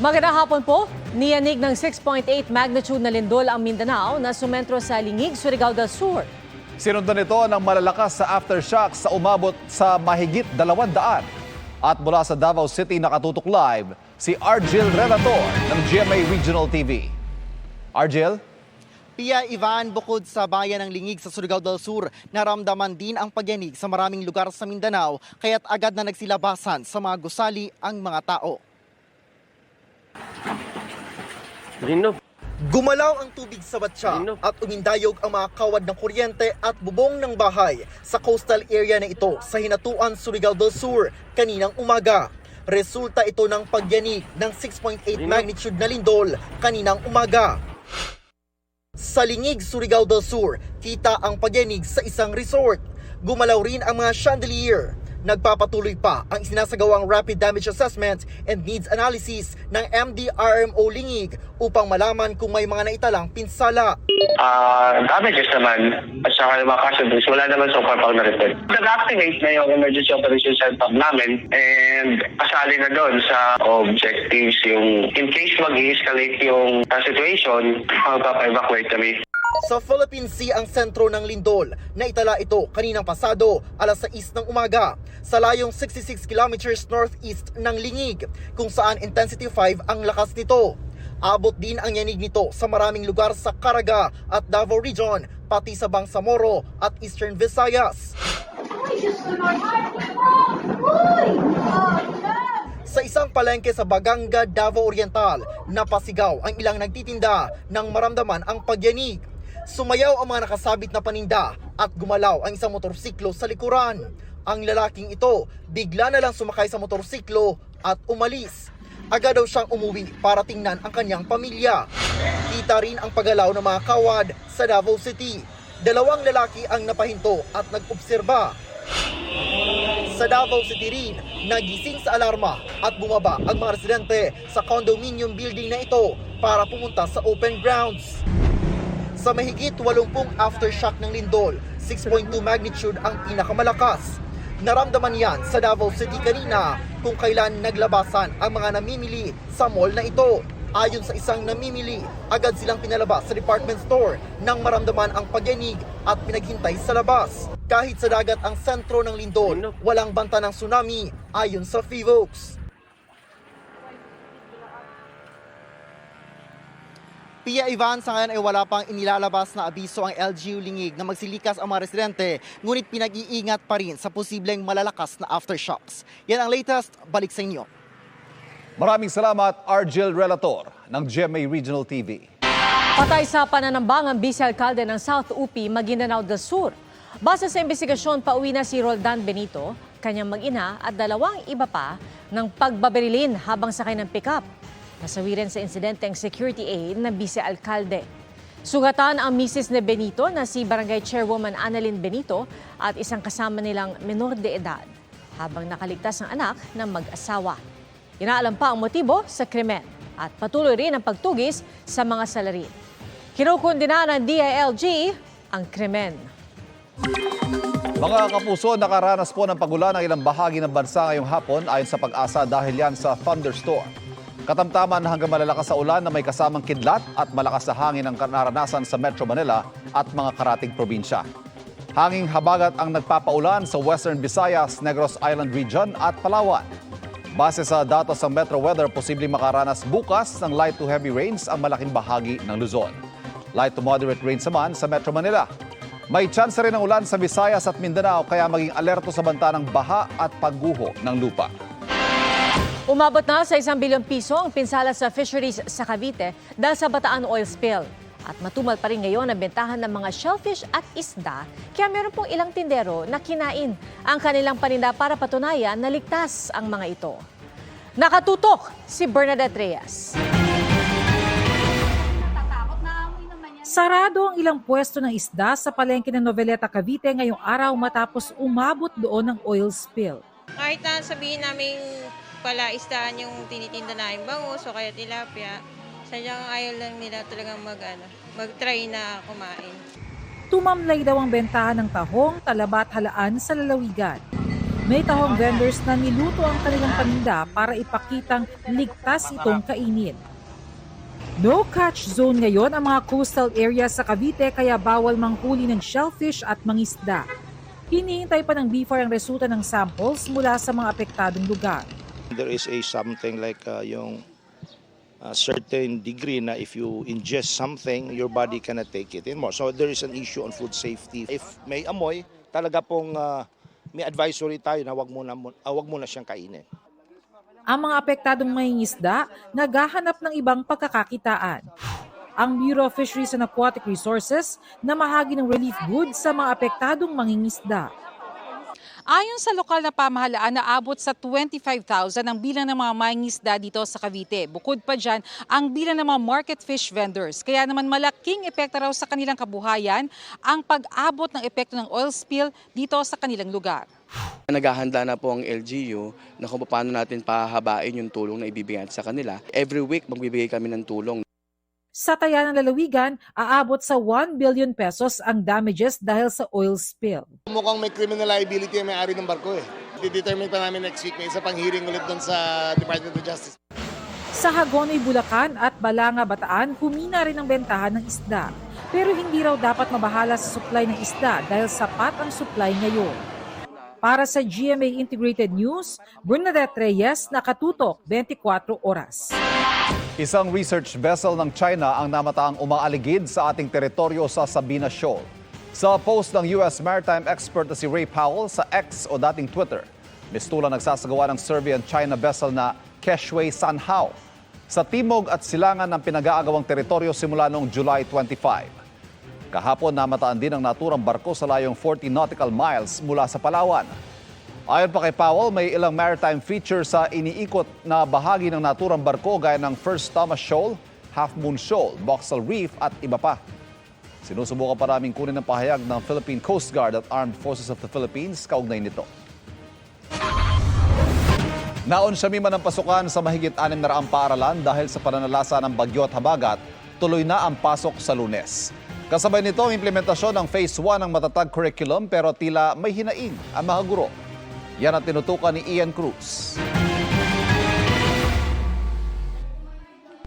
Magandang hapon po. Niyanig ng 6.8 magnitude na lindol ang Mindanao na sumentro sa Lingig, Surigao del Sur. Sinundan ito ng malalakas sa aftershock sa umabot sa mahigit 200. At mula sa Davao City nakatutok live si Argel Relator ng GMA Regional TV. Argel? Pia Ivan, bukod sa bayan ng Lingig sa Surigao del Sur, naramdaman din ang pagyanig sa maraming lugar sa Mindanao, kaya't agad na nagsilabasan sa mga gusali ang mga tao. Lino. Gumalaw ang tubig sa Lino. at umindayog ang mga kawad ng kuryente at bubong ng bahay sa coastal area na ito sa Hinatuan, Surigao del Sur kaninang umaga. Resulta ito ng pagyanig ng 6.8 Lino. magnitude na lindol kaninang umaga. Sa Lingig, Surigao del Sur, kita ang pagyanig sa isang resort. Gumalaw rin ang mga chandelier. Nagpapatuloy pa ang sinasagawang Rapid Damage Assessment and Needs Analysis ng MDRMO Lingig upang malaman kung may mga naitalang pinsala. Ah, damages naman at saka yung mga casualties, wala naman so far pang na-report. Nag-activate na yung emergency operation center namin and kasali na doon sa objectives yung in case mag-escalate yung ah, situation, magpapa-evacuate kami. Sa Philippine Sea ang sentro ng lindol. Naitala ito kaninang pasado alas 6 ng umaga sa layong 66 kilometers northeast ng Lingig kung saan intensity 5 ang lakas nito. Abot din ang yanig nito sa maraming lugar sa Caraga at Davao Region, pati sa Bangsamoro at Eastern Visayas. Sa isang palengke sa Baganga, Davao Oriental, napasigaw ang ilang nagtitinda nang maramdaman ang pagyanig. Sumayaw ang mga nakasabit na paninda at gumalaw ang isang motorsiklo sa likuran. Ang lalaking ito bigla na lang sumakay sa motorsiklo at umalis. Agad daw siyang umuwi para tingnan ang kanyang pamilya. Kita rin ang paggalaw ng mga kawad sa Davao City. Dalawang lalaki ang napahinto at nag-obserba sa Davao City rin, nagising sa alarma at bumaba ang mga residente sa condominium building na ito para pumunta sa open grounds. Sa mahigit 80 aftershock ng lindol, 6.2 magnitude ang pinakamalakas. Naramdaman yan sa Davao City kanina kung kailan naglabasan ang mga namimili sa mall na ito. Ayon sa isang namimili, agad silang pinalabas sa department store nang maramdaman ang pagyanig at pinaghintay sa labas. Kahit sa dagat ang sentro ng lindol, walang banta ng tsunami ayon sa FIVOX. Pia Ivan, sa ngayon ay wala pang inilalabas na abiso ang LGU Lingig na magsilikas ang mga residente, ngunit pinag-iingat pa rin sa posibleng malalakas na aftershocks. Yan ang latest, balik sa inyo. Maraming salamat Argel Relator ng GMA Regional TV. Patay sa pananambang ang vice-alkalde ng South UP, Maguindanao del Sur. Base sa investigasyon, pauwi na si Roldan Benito, kanyang mag-ina at dalawang iba pa ng pagbaberilin habang sakay ng pickup. Nasawi rin sa insidente ang security aid ng vice-alkalde. Sugatan ang misis ni Benito na si Barangay Chairwoman Annalyn Benito at isang kasama nilang menor de edad habang nakaligtas ang anak ng mag-asawa. Inaalam pa ang motibo sa krimen at patuloy rin ang pagtugis sa mga salarin. Kinukundina ng DILG ang krimen. Mga kapuso, nakaranas po ng pagulan ang ilang bahagi ng bansa ngayong hapon ayon sa pag-asa dahil yan sa thunderstorm. Katamtaman hanggang malalakas sa ulan na may kasamang kidlat at malakas na hangin ang naranasan sa Metro Manila at mga karating probinsya. Hanging habagat ang nagpapaulan sa Western Visayas, Negros Island Region at Palawan. Base sa datos ng Metro Weather, posibleng makaranas bukas ng light to heavy rains ang malaking bahagi ng Luzon. Light to moderate rains naman sa Metro Manila. May chance rin ng ulan sa Visayas at Mindanao kaya maging alerto sa banta ng baha at pagguho ng lupa. Umabot na sa isang bilyong piso ang pinsala sa fisheries sa Cavite dahil sa Bataan oil spill. At matumal pa rin ngayon ang bentahan ng mga shellfish at isda, kaya meron pong ilang tindero na kinain ang kanilang paninda para patunayan na ligtas ang mga ito. Nakatutok si Bernadette Reyes. Sarado ang ilang pwesto ng isda sa palengke ng Noveleta, Cavite ngayong araw matapos umabot doon ng oil spill. Kahit na sabihin namin pala isdaan yung tinitinda namin bangus o kaya tilapia, sadyang ayaw lang nila talagang mag, ano, mag-try na kumain. Tumamlay daw ang bentahan ng tahong, talabat halaan sa lalawigan. May tahong vendors na niluto ang kanilang paninda para ipakitang ligtas itong kainin. No catch zone ngayon ang mga coastal area sa Cavite kaya bawal manghuli ng shellfish at mangisda. Hinihintay pa ng BIFAR ang resulta ng samples mula sa mga apektadong lugar. There is a something like uh, yung a certain degree na if you ingest something, your body cannot take it anymore. So there is an issue on food safety. If may amoy, talaga pong uh, may advisory tayo na wag muna, uh, wag muna siyang kainin. Ang mga apektadong mangingisda naghahanap ng ibang pagkakakitaan. Ang Bureau of Fisheries and Aquatic Resources na mahagi ng relief goods sa mga apektadong mangingisda. Ayon sa lokal na pamahalaan, naabot sa 25,000 ang bilang ng mga mangingisda dito sa Cavite. Bukod pa dyan, ang bilang ng mga market fish vendors. Kaya naman malaking epekto raw sa kanilang kabuhayan ang pag-abot ng epekto ng oil spill dito sa kanilang lugar. Naghahanda na po ang LGU na kung paano natin pahabain yung tulong na ibibigay sa kanila. Every week magbibigay kami ng tulong. Sa taya ng lalawigan, aabot sa 1 billion pesos ang damages dahil sa oil spill. Mukhang may criminal liability ang may-ari ng barko eh. Determine pa namin next week. May isa pang hearing ulit doon sa Department of Justice. Sa Hagonoy, Bulacan at Balanga, Bataan, humina rin ang bentahan ng isda. Pero hindi raw dapat mabahala sa supply ng isda dahil sapat ang supply ngayon. Para sa GMA Integrated News, Bernadette Reyes, nakatutok 24 oras. Isang research vessel ng China ang namataang umaaligid sa ating teritoryo sa Sabina Shoal. Sa post ng US maritime expert na si Ray Powell sa X o dating Twitter, mistula nagsasagawa ng survey ang China vessel na Keshway Sanhao sa timog at silangan ng pinag-aagawang teritoryo simula noong July 25. Kahapon namataan din ang naturang barko sa layong 40 nautical miles mula sa Palawan. Ayon pa kay Powell, may ilang maritime feature sa iniikot na bahagi ng naturang barko gaya ng First Thomas Shoal, Half Moon Shoal, Boxel Reef at iba pa. Sinusubukan pa namin kunin ang pahayag ng Philippine Coast Guard at Armed Forces of the Philippines kaugnay nito. Naon siya mima ng pasukan sa mahigit 600 paaralan dahil sa pananalasa ng bagyo at habagat, tuloy na ang pasok sa lunes. Kasabay nito ang implementasyon ng Phase 1 ng matatag curriculum pero tila may hinaing ang mga guro. Yan ang tinutukan ni Ian Cruz.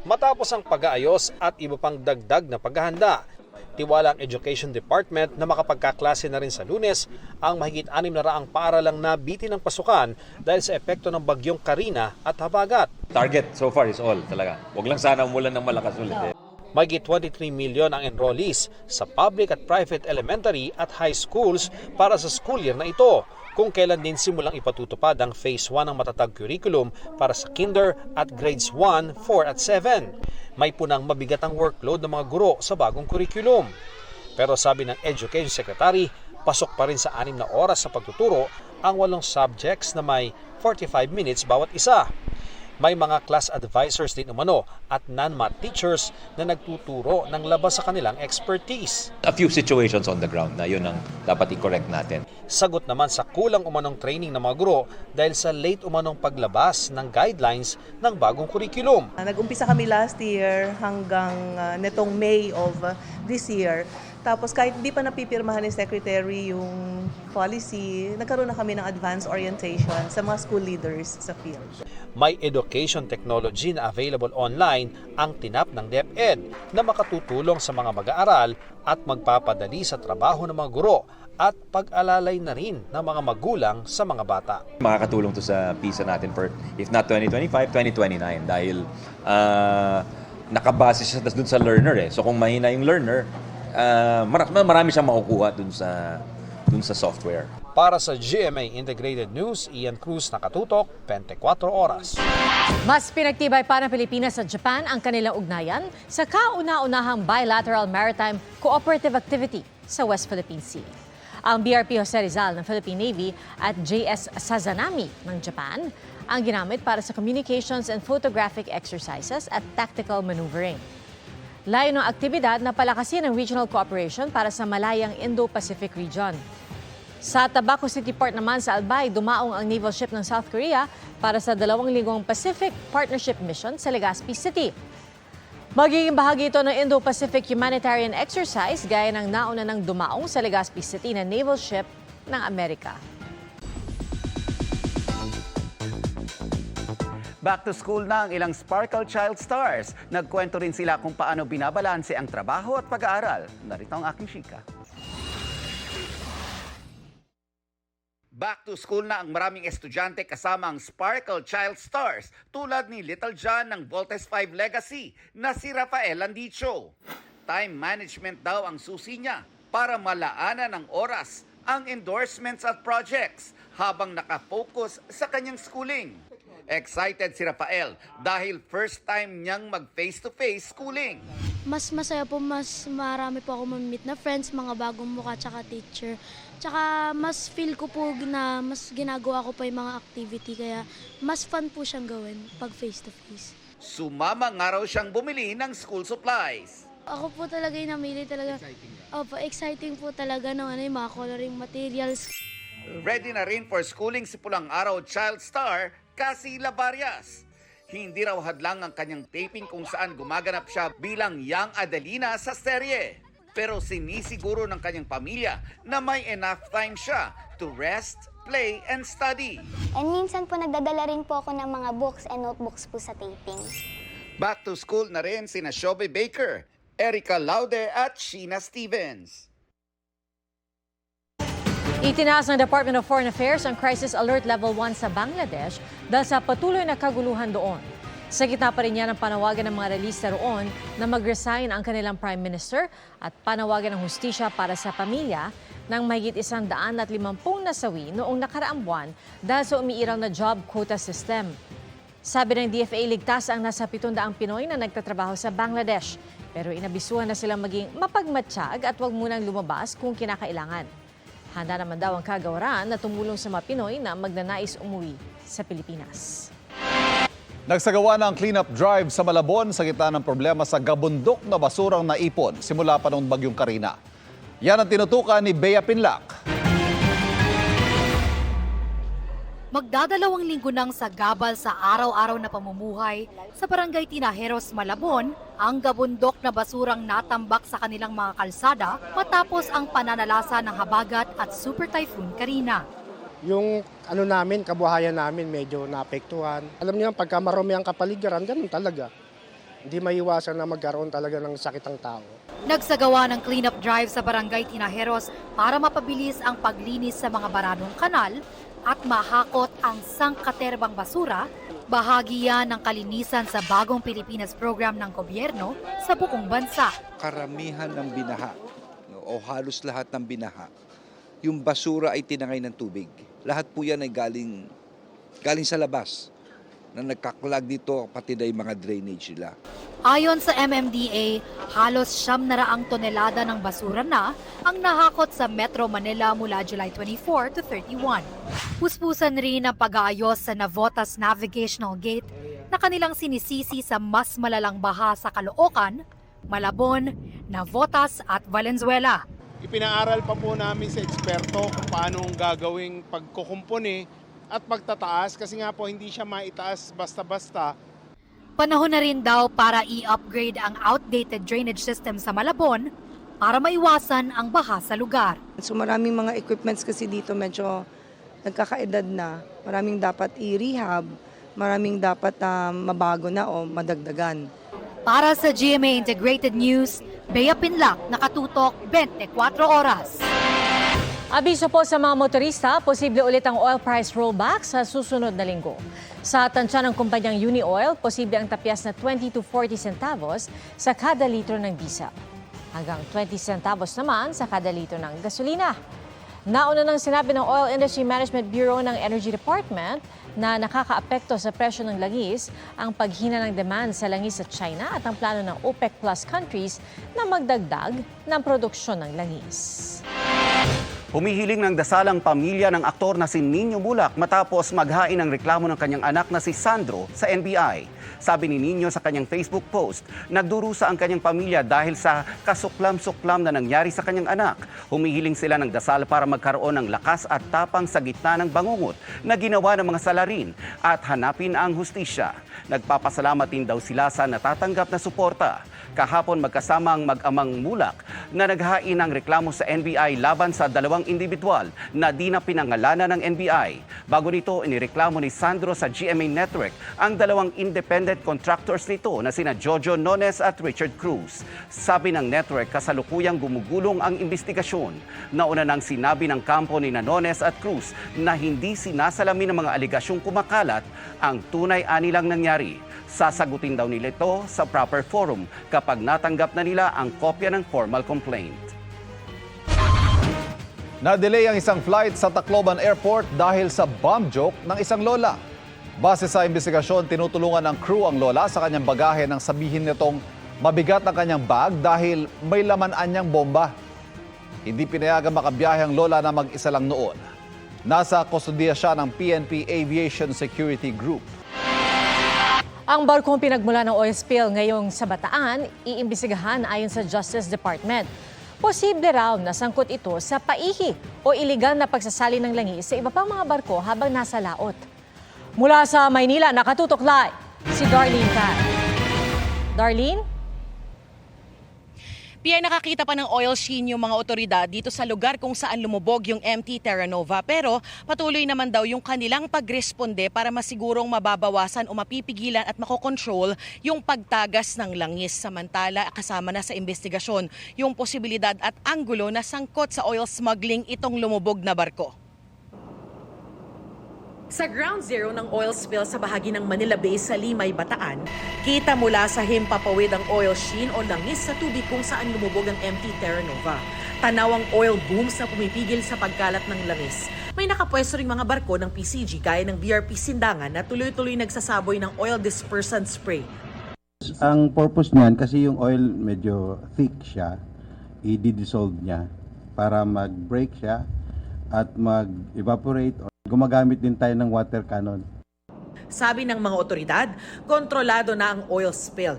Matapos ang pag-aayos at iba pang dagdag na paghahanda, tiwala ang Education Department na makapagkaklase na rin sa lunes ang mahigit anim na raang paaralang nabiti ng pasukan dahil sa epekto ng bagyong Karina at habagat. Target so far is all talaga. Huwag lang sana umulan ng malakas ulit eh. Mahigit 23 milyon ang enrollees sa public at private elementary at high schools para sa school year na ito kung kailan din simulang ipatutupad ang Phase 1 ng matatag curriculum para sa kinder at grades 1, 4 at 7. May punang mabigat ang workload ng mga guro sa bagong curriculum. Pero sabi ng Education Secretary, pasok pa rin sa anim na oras sa pagtuturo ang walong subjects na may 45 minutes bawat isa. May mga class advisors din umano at non-math teachers na nagtuturo ng labas sa kanilang expertise. A few situations on the ground na yun ang dapat i-correct natin. Sagot naman sa kulang umanong training ng mga guro dahil sa late umanong paglabas ng guidelines ng bagong curriculum. Nag-umpisa kami last year hanggang uh, netong May of uh, this year. Tapos kahit di pa napipirmahan ni Secretary yung policy, nagkaroon na kami ng advanced orientation sa mga school leaders sa field. May education technology na available online ang tinap ng DepEd na makatutulong sa mga mag-aaral at magpapadali sa trabaho ng mga guro at pag-alalay na rin ng mga magulang sa mga bata. Makakatulong to sa PISA natin for if not 2025, 2029 dahil uh, nakabase siya dun sa learner eh. So kung mahina yung learner, uh, marami siyang makukuha dun sa dun sa software. Para sa GMA Integrated News, Ian Cruz nakatutok, 24 oras. Mas pinagtibay pa ng Pilipinas at Japan ang kanilang ugnayan sa kauna-unahang bilateral maritime cooperative activity sa West Philippine Sea. Ang BRP Jose Rizal ng Philippine Navy at JS Sazanami ng Japan ang ginamit para sa communications and photographic exercises at tactical maneuvering. Layo ng aktibidad na palakasin ang regional cooperation para sa malayang Indo-Pacific region. Sa Tabaco City Port naman sa Albay, dumaong ang naval ship ng South Korea para sa dalawang linggong Pacific Partnership Mission sa Legazpi City. Magiging bahagi ito ng Indo-Pacific Humanitarian Exercise gaya ng nauna ng dumaong sa Legazpi City na naval ship ng Amerika. Back to school na ang ilang Sparkle Child Stars. Nagkwento rin sila kung paano binabalanse ang trabaho at pag-aaral. Narito ang aking chika. Back to school na ang maraming estudyante kasama ang Sparkle Child Stars tulad ni Little John ng Voltes 5 Legacy na si Rafael Landicho. Time management daw ang susi niya para malaanan ng oras ang endorsements at projects habang nakafocus sa kanyang schooling. Excited si Rafael dahil first time niyang mag face-to-face schooling. mas masaya po, mas marami po ako mamit na friends, mga bagong mukha, tsaka teacher. Tsaka mas feel ko po na mas ginagawa ko pa yung mga activity, kaya mas fun po siyang gawin pag face-to-face. Sumama nga raw siyang bumili ng school supplies. Ako po talaga yung namili talaga. Opo, exciting po talaga ng ano, yung mga coloring materials. Ready na rin for schooling si Pulang Araw child star, Cassie Labarias. Hindi raw hadlang ang kanyang taping kung saan gumaganap siya bilang young Adelina sa serye. Pero sinisiguro ng kanyang pamilya na may enough time siya to rest, play, and study. And minsan po nagdadala rin po ako ng mga books and notebooks po sa taping. Back to school na rin sina Shobe Baker, Erica Laude at Sheena Stevens. Itinaas ng Department of Foreign Affairs ang Crisis Alert Level 1 sa Bangladesh dahil sa patuloy na kaguluhan doon. Sa gitna pa rin niya ng panawagan ng mga relista roon na mag-resign ang kanilang Prime Minister at panawagan ng hustisya para sa pamilya ng mahigit isang daan at limampung nasawi noong nakaraang buwan dahil sa umiiraw na job quota system. Sabi ng DFA, ligtas ang nasa 700 Pinoy na nagtatrabaho sa Bangladesh. Pero inabisuhan na silang maging mapagmatsyag at huwag munang lumabas kung kinakailangan. Handa naman daw ang kagawaran na tumulong sa mga Pinoy na magnanais umuwi sa Pilipinas. Nagsagawa ng cleanup drive sa Malabon sa gitna ng problema sa gabundok na basurang naipon simula pa noong bagyong Karina. Yan ang tinutukan ni Bea Pinlac. Magdadalawang linggo nang sa gabal sa araw-araw na pamumuhay sa barangay Tinajeros, Malabon, ang gabundok na basurang natambak sa kanilang mga kalsada matapos ang pananalasa ng habagat at Super Typhoon Karina. Yung ano namin, kabuhayan namin medyo naapektuhan. Alam niyo, pagka marumi ang kapaligiran, ganun talaga. Hindi maiwasan na magkaroon talaga ng sakit ang tao. Nagsagawa ng cleanup drive sa barangay Tinajeros para mapabilis ang paglinis sa mga baradong kanal at mahakot ang sangkaterbang basura, bahagi yan ng kalinisan sa Bagong Pilipinas program ng gobyerno sa buong bansa. karamihan ng binaha o halos lahat ng binaha, yung basura ay tinangay ng tubig. Lahat po yan ay galing, galing sa labas na nagkaklag dito pati na yung mga drainage nila. Ayon sa MMDA, halos siyam na raang tonelada ng basura na ang nahakot sa Metro Manila mula July 24 to 31. Puspusan rin ang pag-aayos sa Navotas Navigational Gate na kanilang sinisisi sa mas malalang baha sa Caloocan, Malabon, Navotas at Valenzuela. Ipinaaral pa po namin sa eksperto kung paano gagawing pagkukumpuni at pagtataas kasi nga po hindi siya maitaas basta-basta. Panahon na rin daw para i-upgrade ang outdated drainage system sa Malabon para maiwasan ang baha sa lugar. So maraming mga equipments kasi dito medyo nagkakaedad na. Maraming dapat i-rehab, maraming dapat na mabago na o madagdagan. Para sa GMA Integrated News, Bea Pinlac, nakatutok 24 oras. Abiso po sa mga motorista, posible ulit ang oil price rollback sa susunod na linggo. Sa tansya ng kumpanyang Unioil, posible ang tapyas na 20 to 40 centavos sa kada litro ng diesel. Hanggang 20 centavos naman sa kada litro ng gasolina. Nauna nang sinabi ng Oil Industry Management Bureau ng Energy Department na nakakaapekto sa presyo ng langis ang paghina ng demand sa langis sa China at ang plano ng OPEC Plus countries na magdagdag ng produksyon ng langis. Humihiling ng dasalang pamilya ng aktor na si Nino Bulak matapos maghain ng reklamo ng kanyang anak na si Sandro sa NBI. Sabi ni Nino sa kanyang Facebook post, nagdurusa ang kanyang pamilya dahil sa kasuklam-suklam na nangyari sa kanyang anak. Humihiling sila ng dasal para magkaroon ng lakas at tapang sa gitna ng bangungot na ginawa ng mga salarin at hanapin ang hustisya. Nagpapasalamat din daw sila sa natatanggap na suporta. Kahapon magkasama ang mag-amang mulak na naghain ng reklamo sa NBI laban sa dalawang individual na di na pinangalanan ng NBI. Bago nito, inireklamo ni Sandro sa GMA Network ang dalawang independent contractors nito na sina Jojo Nones at Richard Cruz. Sabi ng network, kasalukuyang gumugulong ang investigasyon. Nauna nang sinabi ng kampo ni Nones at Cruz na hindi sinasalamin ng mga aligasyong kumakalat ang tunay anilang nangyari. Sasagutin daw nila ito sa proper forum kapag natanggap na nila ang kopya ng formal complaint. Na-delay ang isang flight sa Tacloban Airport dahil sa bomb joke ng isang lola. Base sa investigasyon, tinutulungan ng crew ang lola sa kanyang bagahe nang sabihin nitong mabigat ang kanyang bag dahil may laman anyang bomba. Hindi pinayagan makabiyahe ang lola na mag-isa lang noon. Nasa kustodiya siya ng PNP Aviation Security Group. Ang barkong pinagmula ng oil spill ngayong sa Bataan, iimbestigahan ayon sa Justice Department. Posible raw na sangkot ito sa paihi o iligal na pagsasali ng langis sa iba pang mga barko habang nasa laot. Mula sa Maynila, nakatutok live si Darlene Tan. Darlene? Pia nakakita pa ng oil sheen yung mga otoridad dito sa lugar kung saan lumubog yung MT Terra Nova pero patuloy naman daw yung kanilang pagresponde para masigurong mababawasan o mapipigilan at makokontrol yung pagtagas ng langis. Samantala kasama na sa investigasyon yung posibilidad at anggulo na sangkot sa oil smuggling itong lumubog na barko. Sa ground zero ng oil spill sa bahagi ng Manila Bay sa Limay, Bataan, kita mula sa himpapawid ang oil sheen o langis sa tubig kung saan lumubog ang MT Terra Nova. Tanaw ang oil booms na pumipigil sa pagkalat ng langis. May nakapwesto ring mga barko ng PCG gaya ng BRP Sindangan na tuloy-tuloy nagsasaboy ng oil dispersant spray. Ang purpose niyan, kasi yung oil medyo thick siya, i-dissolve niya para mag-break siya at mag-evaporate or gumagamit din tayo ng water cannon. Sabi ng mga otoridad, kontrolado na ang oil spill.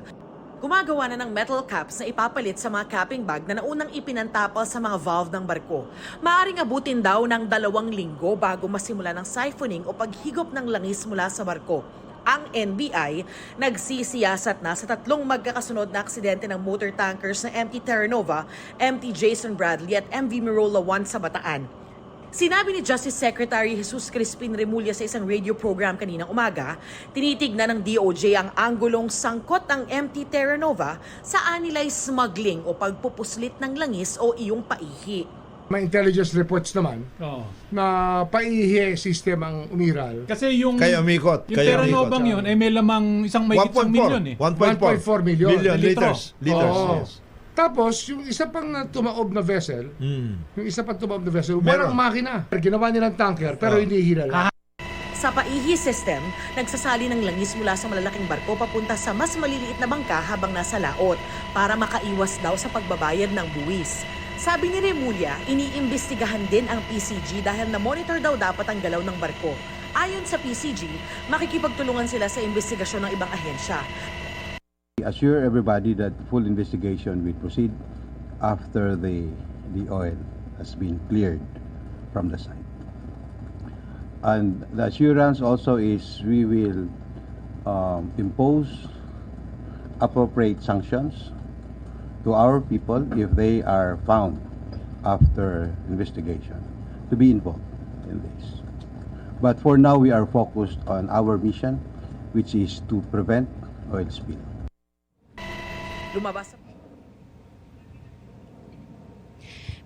Gumagawa na ng metal caps na ipapalit sa mga capping bag na naunang ipinantapal sa mga valve ng barko. Maaring abutin daw ng dalawang linggo bago masimula ng siphoning o paghigop ng langis mula sa barko. Ang NBI nagsisiyasat na sa tatlong magkakasunod na aksidente ng motor tankers na MT Terra Nova, MT Jason Bradley at MV Mirola 1 sa Bataan. Sinabi ni Justice Secretary Jesus Crispin Remulla sa isang radio program kaninang umaga, tinitignan ng DOJ ang anggulong sangkot ang MT Terra Nova sa anilay smuggling o pagpupuslit ng langis o iyong paihi. May intelligence reports naman na paihi system ang umiral. Kasi yung Kaya umikot, Yung kaya Terra umikot, ah. yun ay may lamang isang may isang milyon eh. 1.4 million. Million liters. Liters, Oo. yes. Tapos, yung isa pang na tumaob na vessel, yung isa pang tumaob na vessel, Meron. walang makina. Ginawa nilang tanker, pero hindi hinala. Sa paihi system, nagsasali ng langis mula sa malalaking barko papunta sa mas maliliit na bangka habang nasa laot para makaiwas daw sa pagbabayad ng buwis. Sabi ni Remulla, iniimbestigahan din ang PCG dahil na-monitor daw dapat ang galaw ng barko. Ayon sa PCG, makikipagtulungan sila sa investigasyon ng ibang ahensya. Assure everybody that full investigation will proceed after the, the oil has been cleared from the site. And the assurance also is we will um, impose appropriate sanctions to our people if they are found after investigation to be involved in this. But for now, we are focused on our mission, which is to prevent oil spill. Lumabas sa...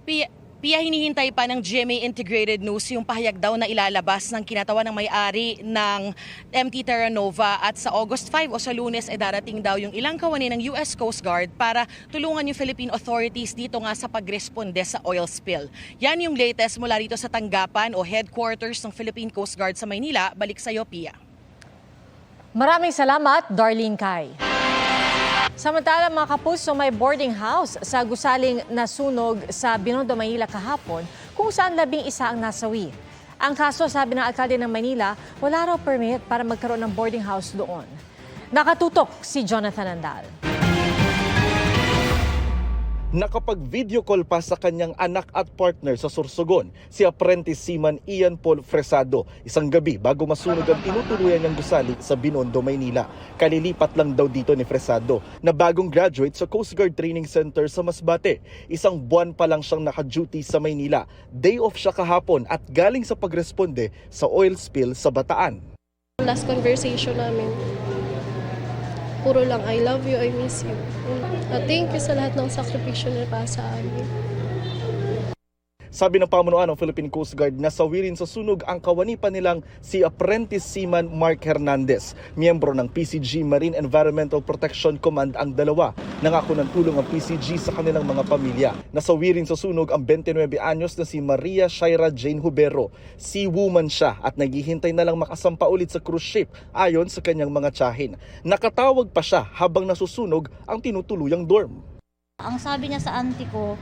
Pia, Pia, hinihintay pa ng GMA Integrated News yung pahayag daw na ilalabas ng kinatawan ng may-ari ng MT Terra Nova at sa August 5 o sa lunes ay darating daw yung ilang kawani ng US Coast Guard para tulungan yung Philippine authorities dito nga sa pagresponde sa oil spill. Yan yung latest mula rito sa tanggapan o headquarters ng Philippine Coast Guard sa Maynila. Balik sa'yo, Pia. Maraming salamat, Darlene Kai. Samantala mga kapuso, may boarding house sa gusaling nasunog sa Binondo, Manila kahapon kung saan labing isa ang nasawi. Ang kaso, sabi ng alkalde ng Manila, wala raw permit para magkaroon ng boarding house doon. Nakatutok si Jonathan Andal. Nakapag-video call pa sa kanyang anak at partner sa Sorsogon, si apprentice seaman Ian Paul Fresado, isang gabi bago masunog ang tinutuluyan niyang gusali sa Binondo, Maynila. Kalilipat lang daw dito ni Fresado na bagong graduate sa Coast Guard Training Center sa Masbate. Isang buwan pa lang siyang naka-duty sa Maynila. Day off siya kahapon at galing sa pagresponde sa oil spill sa Bataan. Last conversation namin, puro lang, I love you, I miss you. At thank you sa lahat ng sakripisyo na pa sa amin. Sabi ng pamunuan ng Philippine Coast Guard na sawirin sa sunog ang kawanipan nilang si Apprentice Seaman Mark Hernandez. Miyembro ng PCG Marine Environmental Protection Command ang dalawa. Nangako ng tulong ang PCG sa kanilang mga pamilya. Nasawirin sa sunog ang 29 anyos na si Maria Shaira Jane Hubero. Sea woman siya at naghihintay na lang makasampa ulit sa cruise ship ayon sa kanyang mga tsahin. Nakatawag pa siya habang nasusunog ang tinutuluyang dorm. Ang sabi niya sa auntie ko,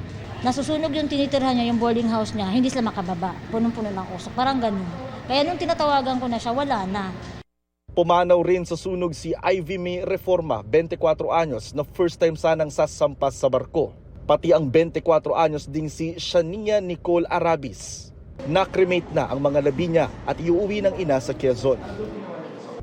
nasusunog yung tinitirhan niya, yung boarding house niya, hindi sila makababa. Punong-puno ng usok. Parang ganun. Kaya nung tinatawagan ko na siya, wala na. Pumanaw rin sa sunog si Ivy May Reforma, 24 anyos, na first time sanang sasampas sa barko. Pati ang 24 anyos ding si Shania Nicole Arabis. Na-cremate na ang mga labi niya at iuwi ng ina sa Quezon.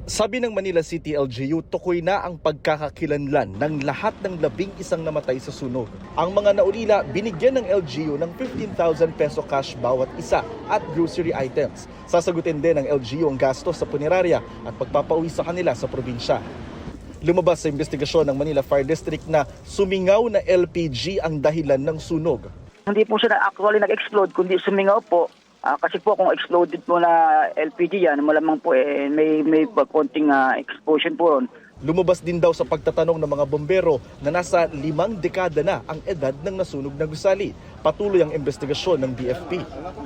Sabi ng Manila City LGU, tukoy na ang pagkakakilanlan ng lahat ng labing isang namatay sa sunog. Ang mga naulila, binigyan ng LGU ng 15,000 peso cash bawat isa at grocery items. Sasagutin din ng LGU ang gastos sa punerarya at pagpapauwi sa kanila sa probinsya. Lumabas sa investigasyon ng Manila Fire District na sumingaw na LPG ang dahilan ng sunog. Hindi po siya na actually nag-explode, kundi sumingaw po. Ah, kasi po kung exploded po na LPG yan, malamang po eh, may, may konting ah, explosion po ron. Lumabas din daw sa pagtatanong ng mga bombero na nasa limang dekada na ang edad ng nasunog na gusali. Patuloy ang investigasyon ng BFP.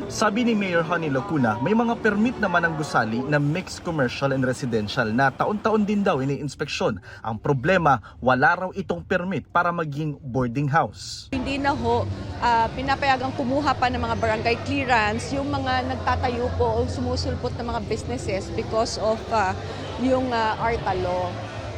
Sabi ni Mayor Honey Lacuna, may mga permit naman ang gusali na mixed commercial and residential na taon-taon din daw ini-inspeksyon. Ang problema, wala raw itong permit para maging boarding house. Hindi na ho ah, pinapayagang kumuha pa ng mga barangay clearance yung mga nagtatayo po o sumusulpot ng mga businesses because of ah, yung uh, ARTA law.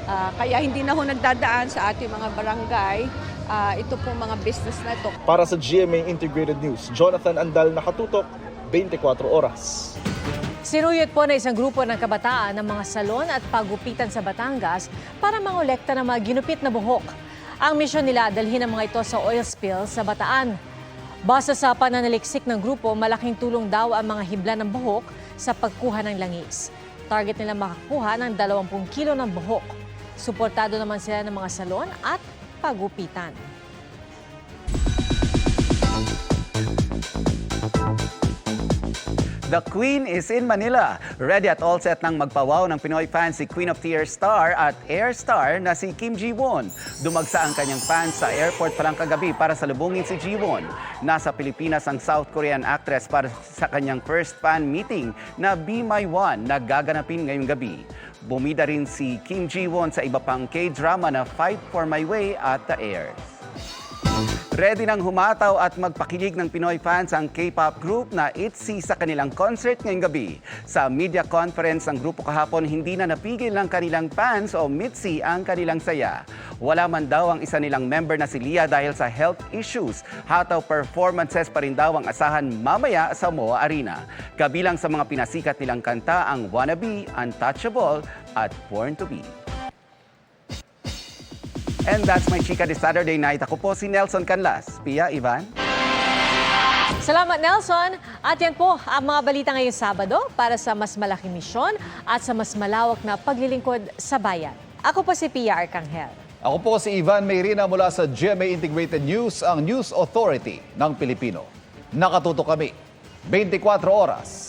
Ah, kaya hindi na ho nagdadaan sa ating mga barangay ah, ito po mga business na ito. Para sa GMA Integrated News, Jonathan Andal nakatutok, 24 oras. Sinuyot po na isang grupo ng kabataan ng mga salon at pagupitan sa Batangas para mangolekta ng mga ginupit na buhok. Ang misyon nila dalhin ang mga ito sa oil spill sa Bataan. Base sa pananaliksik ng grupo, malaking tulong daw ang mga hibla ng buhok sa pagkuha ng langis. Target nila makakuha ng 20 kilo ng buhok. Suportado naman sila ng mga salon at pagupitan. The Queen is in Manila. Ready at all set ng magpawaw ng Pinoy fans si Queen of Tears star at air star na si Kim Ji-won. Dumagsa ang kanyang fans sa airport pa lang kagabi para salubungin si Ji-won. Nasa Pilipinas ang South Korean actress para sa kanyang first fan meeting na Be My One na gaganapin ngayong gabi. Bumida rin si Kim Ji-won sa iba pang K-drama na Fight for My Way at The Heirs. Ready nang humataw at magpakilig ng Pinoy fans ang K-pop group na ITZY sa kanilang concert ngayong gabi. Sa media conference ng grupo kahapon, hindi na napigil ng kanilang fans o MITZY ang kanilang saya. Wala man daw ang isa nilang member na si Lia dahil sa health issues. Hataw performances pa rin daw ang asahan mamaya sa MOA Arena. Kabilang sa mga pinasikat nilang kanta ang Wannabe, Untouchable at Born to Be. And that's my chika this Saturday night. Ako po si Nelson Canlas. Pia, Ivan. Salamat Nelson! At yan po ang mga balita ngayong Sabado para sa mas malaking misyon at sa mas malawak na paglilingkod sa bayan. Ako po si Pia Arcangel. Ako po si Ivan Mayrina mula sa GMA Integrated News, ang News Authority ng Pilipino. Nakatuto kami 24 oras.